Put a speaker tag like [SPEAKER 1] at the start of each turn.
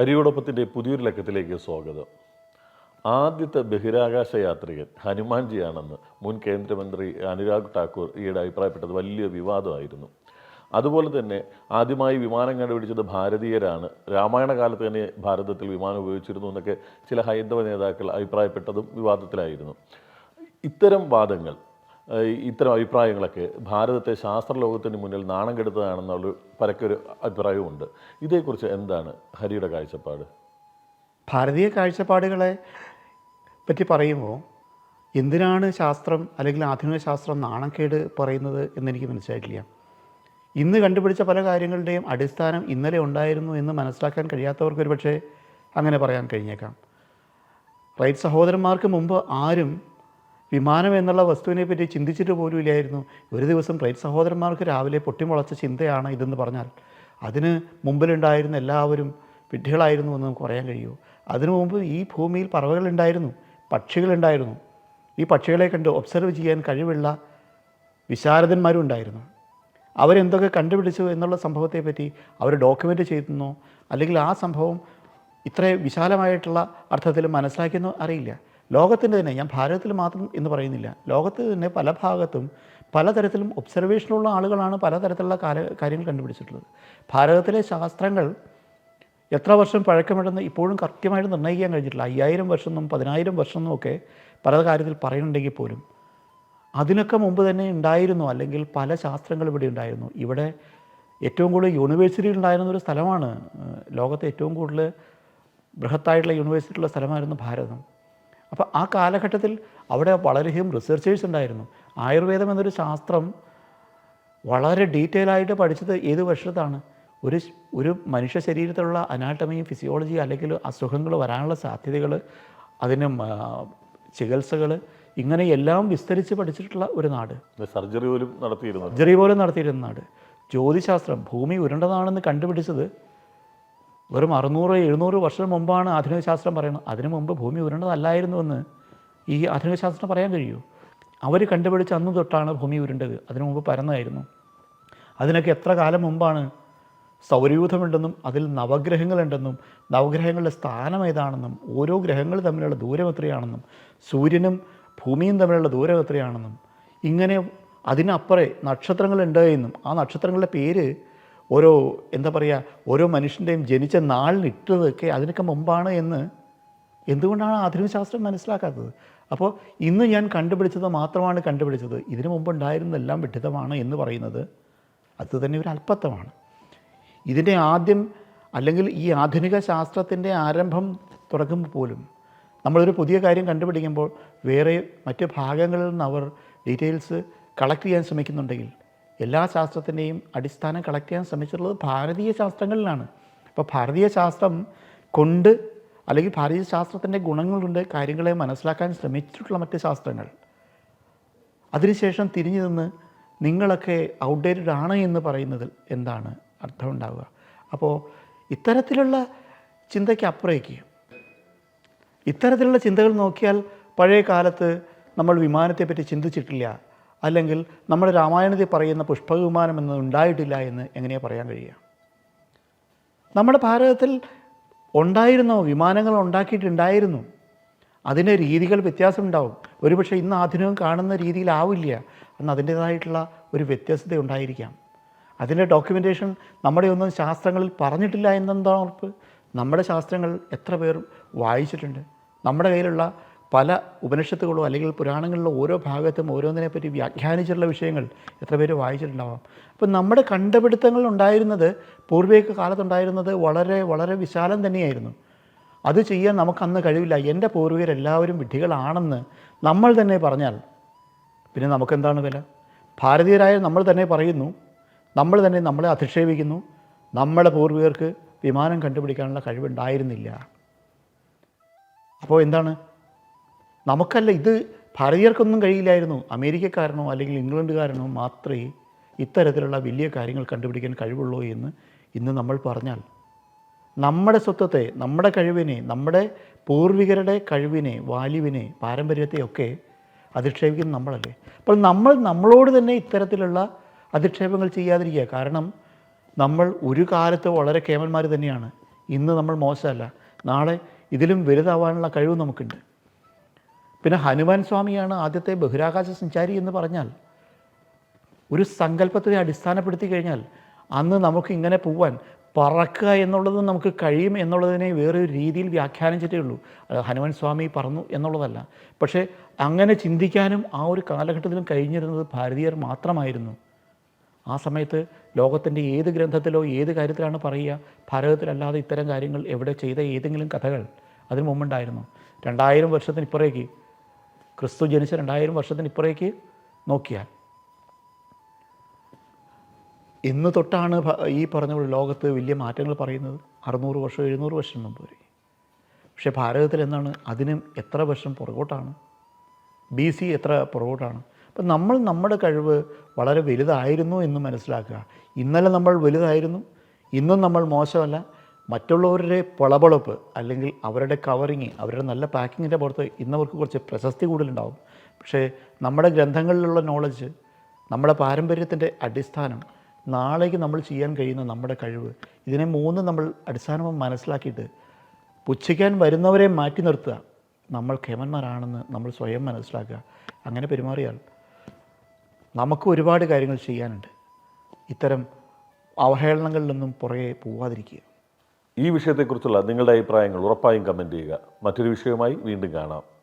[SPEAKER 1] ഹരിയോടൊപ്പത്തിന്റെ പുതിയൊരു ലക്കത്തിലേക്ക് സ്വാഗതം. ആദ്യത്തെ ബഹിരാകാശ യാത്രികൻ ഹനുമാൻജിയാണെന്ന് മുൻ കേന്ദ്രമന്ത്രി അനുരാഗ് ഠാക്കൂർ ഈയിടെ അഭിപ്രായപ്പെട്ടത് വലിയ വിവാദമായിരുന്നു. അതുപോലെ തന്നെ ആദ്യമായി വിമാനം കണ്ടുപിടിച്ചത് ഭാരതീയരാണ്. രാമായണ കാലത്ത് തന്നെ ഭാരതത്തിൽ വിമാനം ഉപയോഗിച്ചിരുന്നു എന്നൊക്കെ ചില ഹൈന്ദവ നേതാക്കൾ അഭിപ്രായപ്പെട്ടതും വിവാദത്തിലായിരുന്നു. ഇത്തരം വാദങ്ങൾ ഇത്തരം അഭിപ്രായങ്ങളൊക്കെ ഭാരതത്തെ ശാസ്ത്രലോകത്തിന് മുന്നിൽ നാണം കെടുത്തതാണെന്നുള്ള പരക്കൊരു അഭിപ്രായവുമുണ്ട്. ഇതേക്കുറിച്ച് എന്താണ് ഹരിയുടെ കാഴ്ചപ്പാട്?
[SPEAKER 2] ഭാരതീയ കാഴ്ചപ്പാടുകളെ പറ്റി പറയുമ്പോൾ എന്തിനാണ് ശാസ്ത്രം അല്ലെങ്കിൽ ആധുനിക ശാസ്ത്രം നാണക്കേട് പറയുന്നത് എന്നെനിക്ക് മനസ്സിലായിട്ടില്ല. ഇന്ന് കണ്ടുപിടിച്ച പല കാര്യങ്ങളുടെയും അടിസ്ഥാനം ഇന്നലെ ഉണ്ടായിരുന്നു എന്ന് മനസ്സിലാക്കാൻ കഴിയാത്തവർക്ക് ഒരുപക്ഷെ അങ്ങനെ പറയാൻ കഴിഞ്ഞേക്കാം. റൈറ്റ് സഹോദരന്മാർക്ക് മുമ്പ് ആരും വിമാനം എന്നുള്ള വസ്തുവിനെ പറ്റി ചിന്തിച്ചിട്ട് പോലും ഇല്ലായിരുന്നു. ഒരു ദിവസം പ്രൈറ്റ് സഹോദരന്മാർക്ക് രാവിലെ പൊട്ടിമുളച്ച ചിന്തയാണ് ഇതെന്ന് പറഞ്ഞാൽ. അതിന് മുമ്പിലുണ്ടായിരുന്ന എല്ലാവരും വിഡ്ഢികളായിരുന്നു എന്ന് നമുക്ക് പറയാൻ കഴിയുമോ അതിനു മുമ്പ് ഈ ഭൂമിയിൽ പറവകളുണ്ടായിരുന്നു പക്ഷികളുണ്ടായിരുന്നു ഈ പക്ഷികളെ കണ്ട് ഒബ്സർവ് ചെയ്യാൻ കഴിവുള്ള വിശാരദന്മാരും ഉണ്ടായിരുന്നു. അവരെന്തൊക്കെ കണ്ടുപിടിച്ചു എന്നുള്ള സംഭവത്തെ പറ്റി അവർ ഡോക്യുമെന്റ് ചെയ്യുന്നോ അല്ലെങ്കിൽ ആ സംഭവം ഇത്ര വിശാലമായിട്ടുള്ള അർത്ഥത്തിൽ മനസ്സിലാക്കിയെന്നോ അറിയില്ല. ലോകത്തിന്റെ തന്നെ ഞാൻ ഭാരതത്തിൽ മാത്രം എന്ന് പറയുന്നില്ല. ലോകത്ത് തന്നെ പല ഭാഗത്തും പലതരത്തിലും ഒബ്സർവേഷനുള്ള ആളുകളാണ് പലതരത്തിലുള്ള കാല കാര്യങ്ങൾ കണ്ടുപിടിച്ചിട്ടുള്ളത്. ഭാരതത്തിലെ ശാസ്ത്രങ്ങൾ എത്ര വർഷം പഴക്കമുണ്ടെന്ന് ഇപ്പോഴും കൃത്യമായിട്ട് നിർണയിക്കാൻ കഴിഞ്ഞിട്ടില്ല. അയ്യായിരം വർഷം എന്നും പതിനായിരം വർഷം എന്നും ഒക്കെ പല കാര്യത്തിൽ പറയുന്നുണ്ടെങ്കിൽ പോലും അതിനൊക്കെ മുമ്പ് തന്നെ ഉണ്ടായിരുന്നു അല്ലെങ്കിൽ പല ശാസ്ത്രങ്ങൾ ഇവിടെ ഉണ്ടായിരുന്നു. ഇവിടെ ഏറ്റവും കൂടുതൽ യൂണിവേഴ്സിറ്റി ഉണ്ടായിരുന്ന ഒരു സ്ഥലമാണ് ലോകത്തെ ഏറ്റവും കൂടുതൽ ബൃഹത്തായിട്ടുള്ള യൂണിവേഴ്സിറ്റി ഉള്ള സ്ഥലമായിരുന്നു ഭാരതം. അപ്പോൾ ആ കാലഘട്ടത്തിൽ അവിടെ വളരെയധികം റിസർച്ചേഴ്സ് ഉണ്ടായിരുന്നു. ആയുർവേദം എന്നൊരു ശാസ്ത്രം വളരെ ഡീറ്റെയിൽ ആയിട്ട് പഠിച്ചത് ഏത് വർഷത്താണ് ഒരു ഒരു മനുഷ്യ ശരീരത്തിലുള്ള അനാട്ടമിയും ഫിസിയോളജി അല്ലെങ്കിൽ അസുഖങ്ങൾ വരാനുള്ള സാധ്യതകൾ അതിന് ചികിത്സകൾ ഇങ്ങനെ എല്ലാം വിസ്തരിച്ച് പഠിച്ചിട്ടുള്ള ഒരു നാട്.
[SPEAKER 1] സർജറി പോലും നടത്തിയിരുന്നത്
[SPEAKER 2] സർജറി പോലും നടത്തിയിരുന്ന നാട്. ജ്യോതിശാസ്ത്രം ഭൂമി ഉരുണ്ടതാണെന്ന് കണ്ടുപിടിച്ചത് വെറും അറുന്നൂറ് എഴുന്നൂറ് വർഷം മുമ്പാണ് ആധുനിക ശാസ്ത്രം പറയുന്നത്. അതിനു മുമ്പ് ഭൂമി ഉരുണ്ടതല്ലായിരുന്നുവെന്ന് ഈ ആധുനിക ശാസ്ത്രം പറയാൻ കഴിയുമോ അവർ കണ്ടുപിടിച്ച അന്ന് തൊട്ടാണ് ഭൂമി ഉരുണ്ടത്. അതിനു മുമ്പ് പരന്നതായിരുന്നു. അതിനൊക്കെ എത്ര കാലം മുമ്പാണ് സൗരയൂഥമുണ്ടെന്നും അതിൽ നവഗ്രഹങ്ങളുണ്ടെന്നും നവഗ്രഹങ്ങളുടെ സ്ഥാനം ഏതാണെന്നും ഓരോ ഗ്രഹങ്ങൾ തമ്മിലുള്ള ദൂരം എത്രയാണെന്നും സൂര്യനും ഭൂമിയും തമ്മിലുള്ള ദൂരം എത്രയാണെന്നും ഇങ്ങനെ അതിനപ്പുറേ നക്ഷത്രങ്ങളുണ്ട് എന്നും ആ നക്ഷത്രങ്ങളുടെ പേര് ഓരോ എന്താ പറയുക ഓരോ മനുഷ്യന്റെയും ജനിച്ച നാളിനിട്ടതൊക്കെ അതിനൊക്കെ മുമ്പാണ് എന്ന് എന്തുകൊണ്ടാണ് ആധുനിക ശാസ്ത്രം മനസ്സിലാക്കാത്തത്? അപ്പോൾ ഇന്ന് ഞാൻ കണ്ടുപിടിച്ചത് മാത്രമാണ് കണ്ടുപിടിച്ചത്. ഇതിനു മുമ്പ് ഉണ്ടായിരുന്നെല്ലാം വിഡിതമാണ് എന്ന് പറയുന്നത് അത് തന്നെ ഒരു അല്പത്വമാണ് ഇതിന്റെ ആദ്യം അല്ലെങ്കിൽ ഈ ആധുനിക ശാസ്ത്രത്തിന്റെ ആരംഭം തുടങ്ങുമ്പോൾ പോലും നമ്മളൊരു പുതിയ കാര്യം കണ്ടുപിടിക്കുമ്പോൾ വേറെ മറ്റ് ഭാഗങ്ങളിൽ നിന്ന് അവർ ഡീറ്റെയിൽസ് കളക്ട് ചെയ്യാൻ ശ്രമിക്കുന്നുണ്ടെങ്കിൽ എല്ലാ ശാസ്ത്രത്തിന്റെയും അടിസ്ഥാനം കളക്ട് ചെയ്യാൻ ശ്രമിച്ചിട്ടുള്ളത് ഭാരതീയ ശാസ്ത്രങ്ങളിലാണ്. അപ്പോൾ ഭാരതീയ ശാസ്ത്രം കൊണ്ട് അല്ലെങ്കിൽ ഭാരതീയ ശാസ്ത്രത്തിന്റെ ഗുണങ്ങൾ കൊണ്ട് കാര്യങ്ങളെ മനസ്സിലാക്കാൻ ശ്രമിച്ചിട്ടുള്ള മറ്റ് ശാസ്ത്രങ്ങൾ. അതിനുശേഷം തിരിഞ്ഞു നിന്ന് നിങ്ങളൊക്കെ ഔട്ട്ഡേറ്റഡ് ആണ് എന്ന് പറയുന്നതിൽ എന്താണ് അർത്ഥമുണ്ടാവുക അപ്പോൾ ഇത്തരത്തിലുള്ള ചിന്തയ്ക്ക് അപ്പുറേക്ക് ഇത്തരത്തിലുള്ള ചിന്തകൾ നോക്കിയാൽ പഴയ കാലത്ത് നമ്മൾ വിമാനത്തെപ്പറ്റി ചിന്തിച്ചിട്ടില്ല. അല്ലെങ്കിൽ നമ്മുടെ രാമായണത്തിൽ പറയുന്ന പുഷ്പവിമാനം എന്നത് ഉണ്ടായിട്ടില്ല എന്ന് എങ്ങനെയാണ് പറയാൻ കഴിയുക? നമ്മുടെ ഭാരതത്തിൽ ഉണ്ടായിരുന്നോ വിമാനങ്ങൾ ഉണ്ടാക്കിയിട്ടുണ്ടായിരുന്നു. അതിന്റെ രീതികൾ വ്യത്യാസമുണ്ടാവും. ഒരുപക്ഷെ ഇന്ന് ആധുനികം കാണുന്ന രീതിയിലാവില്ല. അന്ന് അതിന്റേതായിട്ടുള്ള ഒരു വ്യത്യസ്തത ഉണ്ടായിരിക്കാം. അതിന്റെ ഡോക്യുമെന്റേഷൻ നമ്മുടെ ഒന്നും ശാസ്ത്രങ്ങളിൽ പറഞ്ഞിട്ടില്ല എന്നെന്താണ് ഉറപ്പ്? നമ്മുടെ ശാസ്ത്രങ്ങൾ എത്ര പേർ വായിച്ചിട്ടുണ്ട്? നമ്മുടെ കയ്യിലുള്ള പല ഉപനിഷത്തുകളോ അല്ലെങ്കിൽ പുരാണങ്ങളിലോ ഓരോ ഭാഗത്തും ഓരോന്നിനെ പറ്റി വ്യാഖ്യാനിച്ചിട്ടുള്ള വിഷയങ്ങൾ എത്ര പേര് വായിച്ചിട്ടുണ്ടാവാം. അപ്പം നമ്മുടെ കണ്ടുപിടുത്തങ്ങൾ ഉണ്ടായിരുന്നത് പൂർവിക കാലത്തുണ്ടായിരുന്നത് വളരെ വളരെ വിശാലം തന്നെയായിരുന്നു. അത് ചെയ്യാൻ നമുക്കന്ന് കഴിവില്ല. എന്റെ പൂർവികരെല്ലാവരും വിഡ്ഢികളാണെന്ന് നമ്മൾ തന്നെ പറഞ്ഞാൽ പിന്നെ നമുക്കെന്താണ് വില? ഭാരതീയരായ നമ്മൾ തന്നെ പറയുന്നു. നമ്മൾ തന്നെ നമ്മളെ അധിക്ഷേപിക്കുന്നു. നമ്മുടെ പൂർവികർക്ക് വിമാനം കണ്ടുപിടിക്കാനുള്ള കഴിവുണ്ടായിരുന്നില്ല. അപ്പോൾ എന്താണ്? നമുക്കല്ല ഇത് ഭാരതീയർക്കൊന്നും കഴിയില്ലായിരുന്നു. അമേരിക്കക്കാരനോ അല്ലെങ്കിൽ ഇംഗ്ലണ്ടുകാരനോ മാത്രമേ ഇത്തരത്തിലുള്ള വലിയ കാര്യങ്ങൾ കണ്ടുപിടിക്കാൻ കഴിവുള്ളൂ എന്ന് ഇന്ന് നമ്മൾ പറഞ്ഞാൽ നമ്മുടെ സ്വത്വത്തെ നമ്മുടെ കഴിവിനെ നമ്മുടെ പൂർവികരുടെ കഴിവിനെ വാല്യുവിനെ പാരമ്പര്യത്തെയൊക്കെ അധിക്ഷേപിക്കുന്നത് നമ്മളല്ലേ? അപ്പോൾ നമ്മൾ നമ്മളോട് തന്നെ ഇത്തരത്തിലുള്ള അധിക്ഷേപങ്ങൾ ചെയ്യാതിരിക്കുക. കാരണം നമ്മൾ ഒരു കാലത്ത് വളരെ കേമന്മാർ തന്നെയാണ്. ഇന്ന് നമ്മൾ മോശമല്ല. നാളെ ഇതിലും വലുതാവാനുള്ള കഴിവ് നമുക്കുണ്ട്. പിന്നെ ഹനുമാൻ സ്വാമിയാണ് ആദ്യത്തെ ബഹിരാകാശ സഞ്ചാരി എന്ന് പറഞ്ഞാൽ. ഒരു സങ്കല്പത്തെ അടിസ്ഥാനപ്പെടുത്തി കഴിഞ്ഞാൽ അന്ന് നമുക്ക് ഇങ്ങനെ പോവാൻ പറക്കുക എന്നുള്ളത് നമുക്ക് കഴിയും എന്നുള്ളതിനെ വേറെ ഒരു രീതിയിൽ വ്യാഖ്യാനിച്ചിട്ടേ ഉള്ളൂ. ഹനുമാൻ സ്വാമി പറഞ്ഞു എന്നുള്ളതല്ല. പക്ഷേ അങ്ങനെ ചിന്തിക്കാനും ആ ഒരു കാലഘട്ടത്തിലും കഴിഞ്ഞിരുന്നത് ഭാരതീയർ മാത്രമായിരുന്നു. ആ സമയത്ത് ലോകത്തിന്റെ ഏത് ഗ്രന്ഥത്തിലോ ഏത് കാര്യത്തിലാണ് പറയുക ഭാരതത്തിലല്ലാതെ ഇത്തരം കാര്യങ്ങൾ എവിടെ ചെയ്ത ഏതെങ്കിലും കഥകൾ അതിന് മുമ്പുണ്ടായിരുന്നു. രണ്ടായിരം വർഷത്തിനിപ്പുറേക്ക് ക്രിസ്തു ജനിച്ച രണ്ടായിരം വർഷത്തിന് ഇപ്പുറേക്ക് നോക്കിയാൽ. ഇന്ന് തൊട്ടാണ് ഈ പറഞ്ഞ ലോകത്ത് വലിയ മാറ്റങ്ങൾ പറയുന്നത്. അറുന്നൂറ് വർഷം എഴുന്നൂറ് വർഷം മുമ്പ് വരെ. പക്ഷേ ഭാരതത്തിൽ എന്താണ്? അതിനും എത്ര വർഷം പുറകോട്ടാണ്? ബി സി എത്ര പുറകോട്ടാണ്? അപ്പം നമ്മൾ നമ്മുടെ കഴിവ് വളരെ വലുതായിരുന്നു എന്ന് മനസ്സിലാക്കുക. ഇന്നലെ നമ്മൾ വലുതായിരുന്നു. ഇന്നും നമ്മൾ മോശമല്ല. മറ്റുള്ളവരുടെ പളപളപ്പ് അല്ലെങ്കിൽ അവരുടെ കവറിങ് അവരുടെ നല്ല പാക്കിങ്ങിന്റെ പുറത്ത് ഇന്നവർക്ക് കുറച്ച് പ്രശസ്തി കൂടുതലുണ്ടാവും. പക്ഷേ നമ്മുടെ ഗ്രന്ഥങ്ങളിലുള്ള നോളജ് നമ്മുടെ പാരമ്പര്യത്തിന്റെ അടിസ്ഥാനം നാളേക്ക് നമ്മൾ ചെയ്യാൻ കഴിയുന്ന നമ്മുടെ കഴിവ് ഇതിനെ മൂന്ന് നമ്മൾ അടിസ്ഥാനമായി മനസ്സിലാക്കിയിട്ട് പുച്ഛിക്കാൻ വരുന്നവരെ മാറ്റി നിർത്തുക. നമ്മൾ കേമന്മാരാണെന്ന് നമ്മൾ സ്വയം മനസ്സിലാക്കുക. അങ്ങനെ പെരുമാറിയാൽ നമുക്ക് ഒരുപാട് കാര്യങ്ങൾ ചെയ്യാനുണ്ട്. ഇത്തരം അവഹേളനങ്ങളിലൊന്നും പുറകെ പോവാതിരിക്കുക.
[SPEAKER 1] ഈ വിഷയത്തെക്കുറിച്ചുള്ള നിങ്ങളുടെ അഭിപ്രായങ്ങൾ ഉറപ്പായും കമന്റ് ചെയ്യുക. മറ്റൊരു വിഷയവുമായി വീണ്ടും കാണാം.